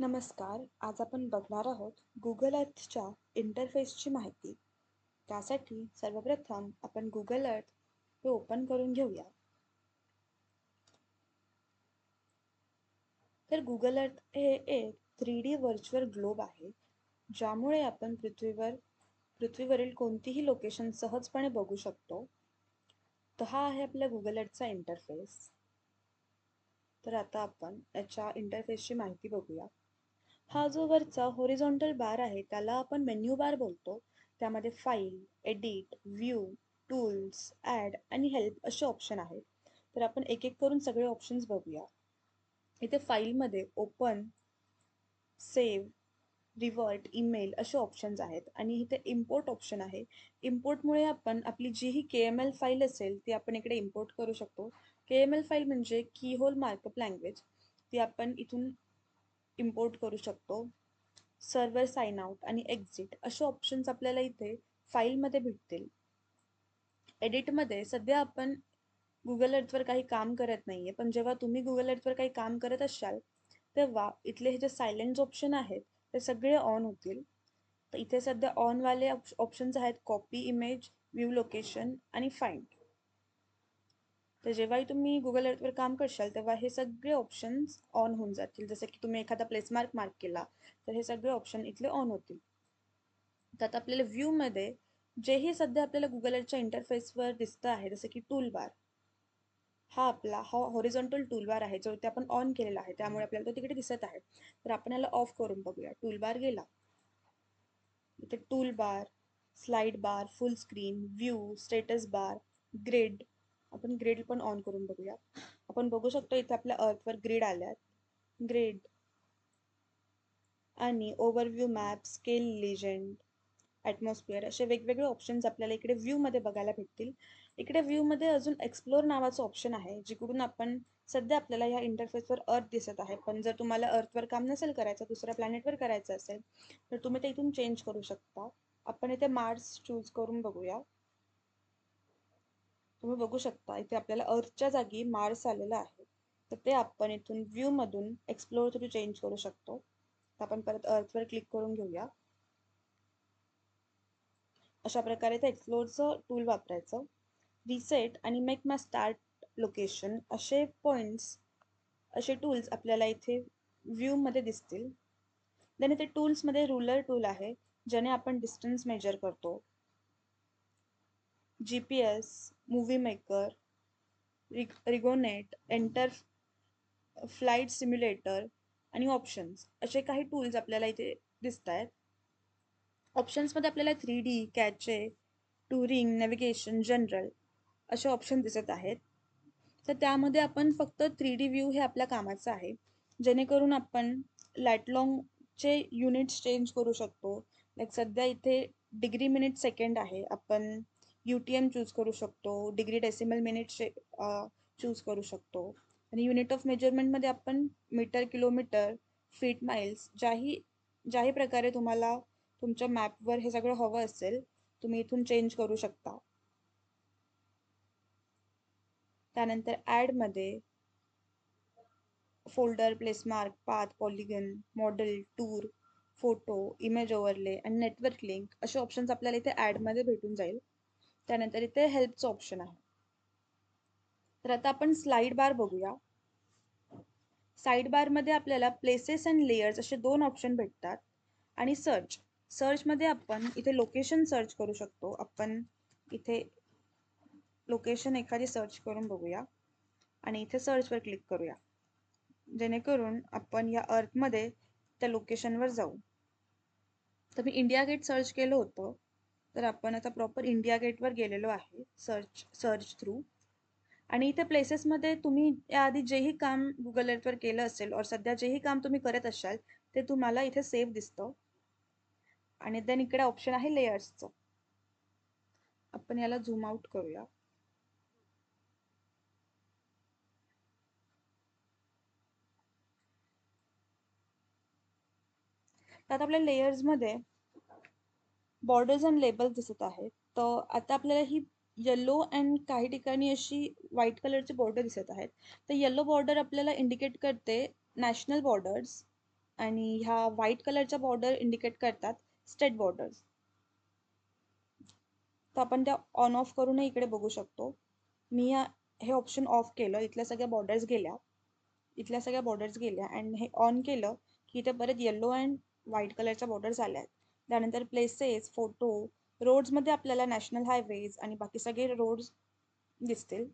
नमस्कार आज आपण बघणार आहोत गुगल अर्थच्या इंटरफेसची माहिती. त्यासाठी सर्वप्रथम आपण गुगल अर्थ हे ओपन करून घेऊया. तर गुगल अर्थ हे एक थ्री डी व्हर्च्युअल ग्लोब आहे ज्यामुळे आपण पृथ्वीवर पृथ्वीवरील कोणतीही लोकेशन सहजपणे बघू शकतो. तर हा आहे आपल्या गुगल अर्थचा इंटरफेस तर आता आपण याच्या इंटरफेसची माहिती बघूया. हा जो वरचा होरिझॉन्टल बार आहे त्याला आपण मेन्यू बार बोलतो. त्यामध्ये file edit view tools add आणि हेल्प असे ऑप्शन आहेत. तर आपण एक एक करून सगळे ऑप्शन्स बघूया. इथे फाईलमध्ये ओपन सेव्ह रिवर्ट ईमेल असे ऑप्शन्स आहेत. आणि इथे इम्पोर्ट ऑप्शन आहे. इम्पोर्टमुळे आपण आपली जी ही के एम एल फाईल असेल ती आपण इकडे इम्पोर्ट करू शकतो. के एम एल फाईल म्हणजे की होल मार्कअप लँग्वेज ती आपण इथून इम्पोर्ट करू शकतो. सर्वर साइन आउट आणि एक्झिट असे ऑप्शन्स आपल्याला इथे फाईलमध्ये भेटतील. एडिटमध्ये सध्या आपण गुगल अर्थवर काही काम करत नाही आहे पण जेव्हा तुम्ही गुगल अर्थवर काही काम करत असाल तेव्हा इथले हे जे सायलेंट ऑप्शन आहेत ते सगळे ऑन होतील. तर इथे सध्या ऑनवाले ऑप्शन्स आहेत कॉपी इमेज व्ह्यू लोकेशन आणि फाईंड तर जेव्हाही तुम्ही गुगल अर्थवर काम करशाल तेव्हा हे सगळे ऑप्शन्स ऑन होऊन जातील. जसं की तुम्ही एखादा प्लेसमार्क मार्क केला तर हे सगळे ऑप्शन इथले ऑन होतील. त्यात आपल्याला व्ह्यूमध्ये जेही सध्या आपल्याला गुगल अर्थच्या इंटरफेसवर दिसतं आहे जसं की टूल बार हा आपला हा हॉरिझॉन्टल टूलबार आहे जो ते आपण ऑन केलेला आहे. त्यामुळे आपल्याला तो तिकडे दिसत आहे. तर आपण याला ऑफ करून बघूया. टूलबार गेला. इथे tool bar slide bar full screen view status bar grid आपण ग्रेड पण ऑन करून बघूया. आपण बघू शकतो इथे आपल्या अर्थवर ग्रेड आल्यात. ग्रेड आणि overview map scale legend atmosphere असे वेगवेगळे ऑप्शन्स आपल्याला इकडे व्ह्यूमध्ये बघायला भेटतील. इकडे व्ह्यूमध्ये अजून एक्सप्लोर नावाचं ऑप्शन आहे जिकडून आपण सध्या आपल्याला ह्या इंटरफेसवर अर्थ दिसत आहे. पण जर तुम्हाला अर्थवर काम नसेल करायचं दुसऱ्या प्लॅनेटवर करायचं असेल तर तुम्ही ते इथून चेंज करू शकता. आपण इथे मार्स चूज करून बघूया. तुम्ही बघू शकता इथे आपल्याला अर्थच्या जागी मार्स आलेला आहे. तर ते आपण इथून व्ह्यूमधून एक्सप्लोर थ्रू चेंज करू शकतो. तर आपण परत अर्थवर क्लिक करून घेऊया. अशा प्रकारे ते एक्सप्लोअरचं टूल वापरायचं. रिसेट आणि मेक माय स्टार्ट लोकेशन असे पॉईंट्स असे टूल्स आपल्याला इथे व्ह्यूमध्ये दिसतील. देन इथे टूल्समध्ये रुलर टूल आहे ज्याने आपण डिस्टन्स मेजर करतो. G P S movie maker रिग रिगोनेट एंटर फ्लाईट सिम्युलेटर आणि ऑप्शन्स असे काही टूल्स आपल्याला इथे दिसत आहेत ऑप्शन्समध्ये आपल्याला three D cache touring navigation general असे ऑप्शन दिसत आहेत. तर त्यामध्ये आपण फक्त थ्री डी व्ह्यू हे आपल्या कामाचं आहे. जेणेकरून आपण लॅटलॉंगचे युनिट्स चेंज करू शकतो. लाईक सध्या इथे डिग्री मिनिट सेकंड आहे. आपण यू टी एम चूज करू शकतो डिग्री डेसिमल मिनिट चूज करू शकतो. आणि युनिट ऑफ मेजरमेंटमध्ये आपण मीटर किलोमीटर फीट माइल्स ज्याही ज्याही प्रकारे तुम्हाला तुमच्या मॅपवर हे सगळं हवं असेल तुम्ही इथून चेंज करू शकता. त्यानंतर ॲडमध्ये folder placemark path polygon model tour photo image overlay आणि नेटवर्क लिंक असे ऑप्शन्स आपल्याला इथे ॲडमध्ये भेटून जाईल. त्यानंतर इथे हेल्पचं ऑप्शन आहे. तर आता आपण स्लाइड बार बघूया. साईड बारमध्ये आपल्याला प्लेसेस अँड लेयर्स असे दोन ऑप्शन भेटतात. आणि सर्च सर्चमध्ये आपण इथे लोकेशन सर्च करू शकतो. आपण इथे लोकेशन एखादी सर्च करून बघूया. आणि इथे सर्चवर क्लिक करूया. जेणेकरून आपण या अर्थमध्ये त्या लोकेशनवर जाऊ. तर मी इंडिया गेट सर्च केलं होतं. तर आपण आता प्रॉपर इंडिया गेटवर गेलेलो आहे सर्च सर्च थ्रू आणि इथे प्लेसेसमध्ये तुम्ही याआधी जेही काम गुगल अर्थवर केलं असेल और सध्या जेही काम तुम्ही करत असाल ते तुम्हाला इथे सेव्ह दिसतं. आणि देन इकडे ऑप्शन आहे लेयर्सचं आपण याला झूम आउट करूया. त्यात आपल्या लेयर्समध्ये बॉर्डर्स अँड लेबल्स दिसत आहेत. तर आता आपल्याला ही येल्लो अँड काही ठिकाणी अशी व्हाईट कलरची बॉर्डर दिसत आहेत. तर येल्लो बॉर्डर आपल्याला इंडिकेट करते नॅशनल बॉर्डर्स आणि ह्या व्हाईट कलरच्या बॉर्डर इंडिकेट करतात स्टेट बॉर्डर्स तर आपण त्या ऑन ऑफ करूनही इकडे बघू शकतो. मी या हे ऑप्शन ऑफ केलं इथल्या सगळ्या बॉर्डर्स गेल्या. इथल्या सगळ्या बॉर्डर्स गेल्या अँड हे ऑन केलं की इथे परत येल्लो अँड व्हाईट कलरच्या बॉर्डर्स आल्या आहेत. त्यानंतर प्लेसेस फोटो रोड्समध्ये आपल्याला नॅशनल हायवेज आणि बाकी सगळे रोड्स दिसतील.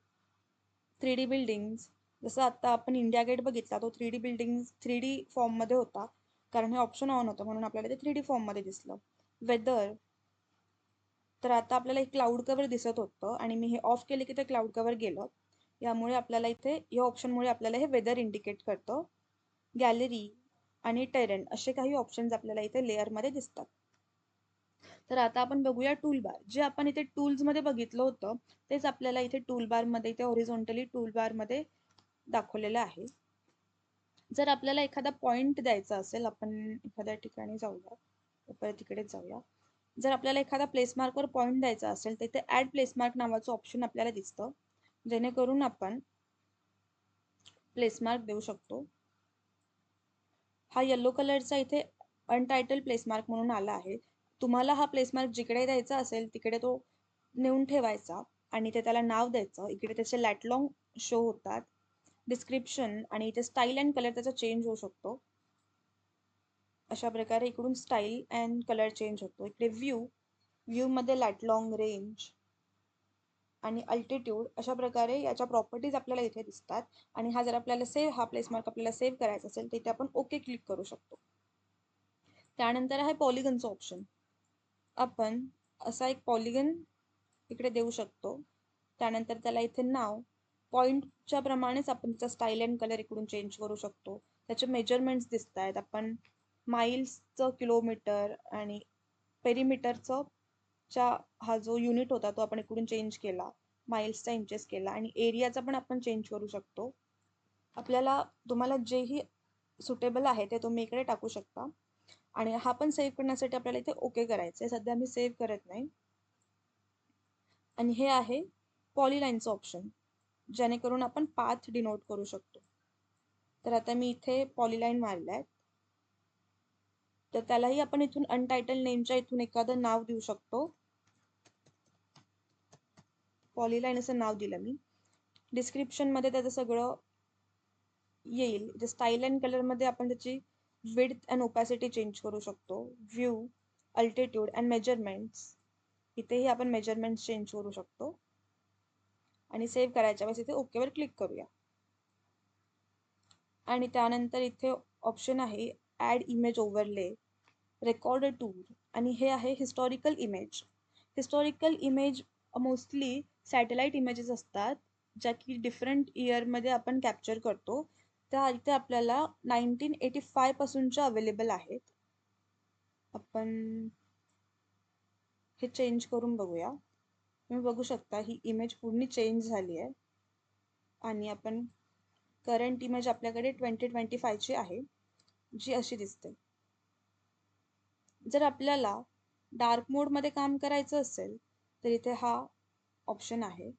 थ्री डी बिल्डिंग्स जसं आता आपण इंडिया गेट बघितला तो three D building three D फॉर्ममध्ये होता. कारण हे ऑप्शन ऑन होतं म्हणून आपल्याला ते थ्री डी फॉर्ममध्ये दिसलं. वेदर तर आता आपल्याला एक क्लाउड कवर दिसत होतं आणि मी हे ऑफ केले की ते क्लाउड कवर गेलं. यामुळे आपल्याला इथे या ऑप्शनमुळे आपल्याला हे वेदर इंडिकेट करतं. गॅलरी आणि टेरेन असे काही ऑप्शन्स आपल्याला इथे लेअरमध्ये दिसतात. तर आता आपण बघूया टूल बार जे आपण इथे टूल्समध्ये बघितलं होतं तेच आपल्याला इथे टूलबारमध्ये इथे ओरिझोंटली टूलबारमध्ये दाखवलेलं आहे. जर आपल्याला एखादा पॉइंट द्यायचा असेल आपण एखाद्या ठिकाणी जाऊया परत तिकडेच जाऊया. जर आपल्याला एखादा प्लेसमार्कवर पॉईंट द्यायचा असेल तर इथे ॲड प्लेसमार्क नावाचं ऑप्शन आपल्याला दिसतं. जेणेकरून आपण प्लेसमार्क देऊ शकतो. हा येल्लो कलरचा इथे अनटायटल प्लेसमार्क म्हणून आला आहे. तुम्हाला हा प्लेसमार्क जिकडे द्यायचा असेल तिकडे तो नेऊन ठेवायचा आणि ते त्याला नाव द्यायचं. इकडे त्याचे लॅटलॉंग शो होतात. डिस्क्रिप्शन आणि इथे स्टाईल अँड कलर त्याचा चेंज होऊ शकतो. अशा प्रकारे इकडून स्टाईल अँड कलर चेंज होतो. इकडे व्ह्यू व्ह्यूमध्ये लॅटलॉंग रेंज आणि अल्टिट्यूड अशा प्रकारे याच्या प्रॉपर्टीज आपल्याला इथे दिसतात. आणि हा जर आपल्याला सेव्ह हा प्लेसमार्क आपल्याला सेव्ह करायचा असेल तर इथे आपण ओके क्लिक करू शकतो. त्यानंतर आहे पॉलिगनचं ऑप्शन आपण असा एक पॉलिगन इकडे देऊ शकतो. त्यानंतर त्याला इथे नाव पॉईंटच्या प्रमाणेच आपण त्याचा स्टाईल अँड कलर इकडून चेंज करू शकतो. त्याचे मेजरमेंट्स दिसत आहेत आपण माईल्सचं किलोमीटर आणि पेरीमीटरचं च्या हा जो युनिट होता तो आपण इकडून चेंज केला. माइल्सचा इंचेस केला. आणि एरियाचा पण आपण चेंज करू शकतो. आपल्याला तुम्हाला जेही सुटेबल आहे ते तुम्ही इकडे टाकू शकता. आणि हा पण सेव्ह करण्यासाठी आपल्याला इथे ओके करायचं आहे सध्या मी सेव्ह करत नाही. आणि हे आहे पॉलीलाईनचं ऑप्शन जेणेकरून आपण पाथ डिनोट करू शकतो. तर आता मी इथे पॉलीलाईन मारल्या. आहेत तर त्यालाही आपण इथून अनटायटल नेमच्या इथून एखादं नाव देऊ शकतो. पॉलीलाईन असं नाव दिलं मी. डिस्क्रिप्शनमध्ये त्याचं सगळं येईल. जे स्टाईल अँड कलरमध्ये आपण त्याची विड्थ अँड ओपॅसिटी चेंज करू शकतो. व्ह्यू अल्टिट्यूड अँड मेजरमेंट्स इथेही आपण मेजरमेंट्स चेंज करू शकतो. आणि सेव्ह करायच्या वेळेस इथे ओकेवर क्लिक करूया. आणि त्यानंतर इथे ऑप्शन आहे add image overlay record tour आणि हे आहे historical image historical image mostly satellite images असतात ज्या की डिफरंट इयरमध्ये आपण कॅप्चर करतो. त्या इथे आपल्याला नाईन्टीन एटी फाय पासूनच्या अवेलेबल आहेत. आपण हे चेंज करून बघूया. तुम्ही बघू शकता ही इमेज पूर्ण चेंज झाली आहे. आणि आपण करंट इमेज आपल्याकडे ट्वेंटी ट्वेंटी फायची आहे जी अशी दिसते. जर आपल्याला डार्क मोडमध्ये काम करायचं असेल तर इथे हा ऑप्शन आहे.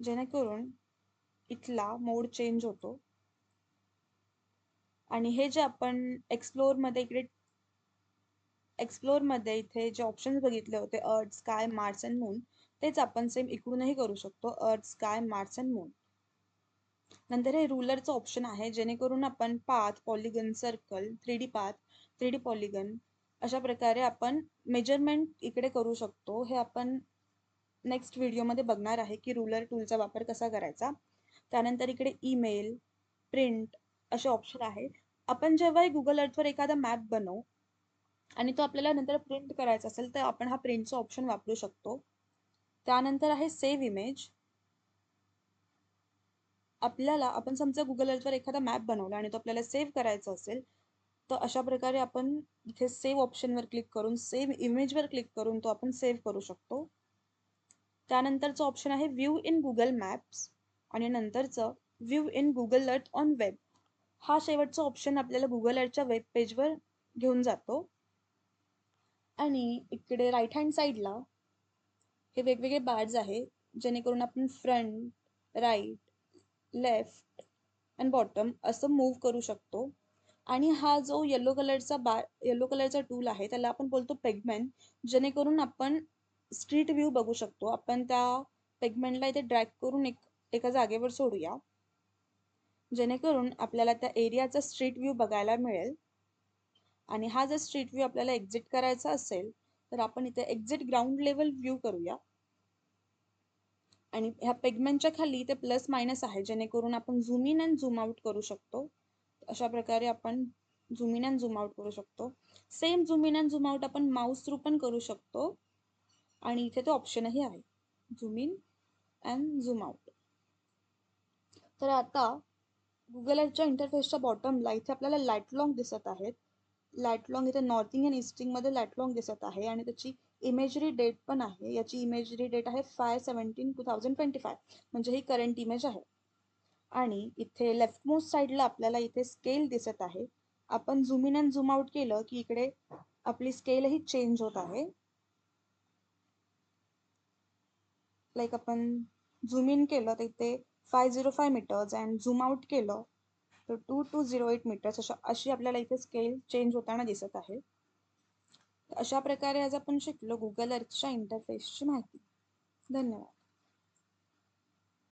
जेणेकरून इथला मोड चेंज होतो. आणि हे जे आपण एक्सप्लोअरमध्ये इकडे एक्सप्लोअरमध्ये इथे जे ऑप्शन्स बघितले होते अर्थ स्काय मार्स अँड मून तेच आपण सेम इकडूनही करू शकतो अर्थ स्काय मार्स अँड मून नंतर हे रुलरचं ऑप्शन आहे जेणेकरून आपण path polygon circle three D path three D polygon अशा प्रकारे आपण मेजरमेंट इकडे करू शकतो. हे आपण नेक्स्ट व्हिडिओमध्ये बघणार आहे की रुलर टूलचा वापर कसा करायचा. त्यानंतर इकडे ईमेल प्रिंट असे ऑप्शन आहे. आपण जेव्हा गुगल अर्थवर एखादा मॅप बनवू आणि तो आपल्याला नंतर प्रिंट करायचा असेल तर आपण हा प्रिंटचा ऑप्शन वापरू शकतो. त्यानंतर आहे सेव्ह इमेज आपल्याला आपण समजा गुगल अर्थवर एखादा मॅप बनवला आणि तो आपल्याला सेव्ह करायचा असेल तर अशा प्रकारे आपण इथे सेव्ह ऑप्शनवर क्लिक करून सेव्ह इमेजवर क्लिक करून तो आपण सेव्ह करू शकतो. त्यानंतरचं ऑप्शन आहे व्ह्यू इन गुगल मॅप्स आणि नंतरचं view in Google Earth on web हा शेवटचा ऑप्शन आपल्याला गुगल अर्थच्या वेब पेजवर घेऊन जातो. आणि इकडे राईट हँड साईडला हे वेगवेगळे बार्स आहे जेणेकरून आपण front right left and bottom असं मूव्ह करू शकतो. आणि हा जो येलो कलरचा बार येलो कलरचा टूल आहे त्याला आपण बोलतो पेगमेंट जेणेकरून आपण स्ट्रीट व्ह्यू बघू शकतो. आपण त्या पेगमेंटला इथे ड्रॅग करून एक एका जागेवर सोडूया. जेणेकरून आपल्याला त्या एरियाचा स्ट्रीट व्ह्यू बघायला मिळेल. आणि हा जर स्ट्रीट व्ह्यू आपल्याला एक्झिट करायचा असेल तर आपण इथे एक्झिट ग्राउंड लेवल व्ह्यू करूया. आणि ह्या पेगमेंटच्या खाली इथे प्लस मायनस आहे जेणेकरून आपण zoom in and zoom out करू शकतो. अशा प्रकारे आपण zoom in and zoom out करू शकतो. Same zoom in and zoom out आपण माऊस थ्रू पण करू शकतो. आणि इथे तो ऑप्शनही आहे. Zoom in and zoom out तर आता गुगल ॲडच्या इंटरफेसच्या बॉटमला इथे आपल्याला लॅटलॉंग दिसत आहेत. लॅटलॉंग इथे नॉर्थिंग अँड ईस्टिंगमध्ये लॅटलॉंग दिसत आहे आणि त्याची इमेजरी डेट पण आहे. याची इमेजरी डेट आहे five seventeen two thousand twenty five म्हणजे ही करंट इमेज आहे. आणि इथे लेफ्ट मोस्ट साईडला आपल्याला इथे स्केल दिसत आहे. आपण zoom in and zoom out केलं की इकडे आपली स्केलही चेंज होत आहे. लाईक आपण झूम इन केलं तर इथे five zero five metres and zoom out केलं तर two two zero eight metres अशा अशी आपल्याला इथे स्केल चेंज होताना दिसत आहे. अशा प्रकारे आज आपण शिकलो गुगल अर्थच्या इंटरफेसची माहिती. धन्यवाद.